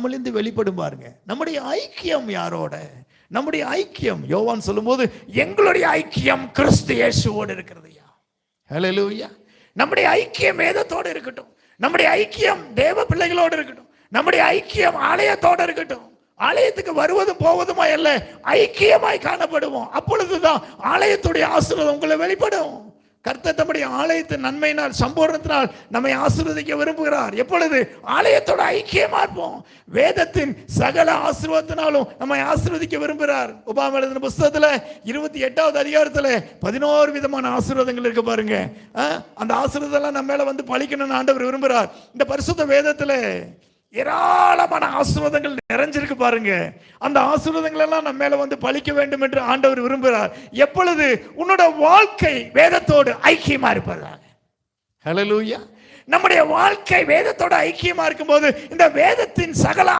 நம்மளிருந்து வெளிப்படும் பாருங்க. நம்முடைய ஐக்கியம் யாரோட? நம்முடைய ஐக்கியம் யோவான் சொல்லும்போது எங்களுடைய ஐக்கியம் கிறிஸ்து இயேசுவோடு இருக்கிறதுயா ஹலலூயா நம்முடைய ஐக்கியம் வேதத்தோடு இருக்கட்டும். நம்முடைய ஐக்கியம் தேவ பிள்ளைகளோடு இருக்கட்டும். நம்முடைய ஐக்கியம் ஆலயத்தோடு இருக்கட்டும். ஆலயத்துக்கு வருவதும் போவதுமா இல்லை ஐக்கியமாய் காணப்படுவோம். அப்பொழுதுதான் ஆலயத்துடைய ஆசீர்வாதம் உங்களை வெளிப்படும். கர்த்தர் தம்முடைய ஆலயத்தின் நன்மையினால் சம்பூர்ணத்தினால் நம்மை ஆசீர்வதிக்க விரும்புகிறார். எப்பொழுது? ஆலயத்தோட ஐக்கியமா இருப்போம். வேதத்தின் சகல ஆசீர்வாதத்தினாலும் நம்மை ஆசீர்வதிக்க விரும்புகிறார். ஒபாம எழுதின புஸ்தகத்தில் இருபத்தி எட்டாவது அதிகாரத்தில் பதினோரு விதமான ஆசீர்வாதங்கள் இருக்கு பாருங்க. ஆ, அந்த ஆசீர்வாதம் நம்ம மேலே வந்து பழிக்கணும்னு ஆண்டவர் விரும்புகிறார். இந்த பரிசுத்த வேதத்தில் ஏராளமான ஆசீர்வாதங்கள் நிறைஞ்சிருக்கு பாருங்க. அந்த ஆசீர்வாதங்கள் எல்லாம் நம்ம மேல வந்து பழிக்க வேண்டும் என்று ஆண்டவர் விரும்புகிறார். எப்பொழுது உன்னோட வாழ்க்கை வேதத்தோடு ஐக்கியமா இருப்பதாக. ஹalleluya நம்முடைய வாழ்க்கை வேதத்தோட ஐக்கியமா இருக்கும்போது இந்த வேதத்தின் சகல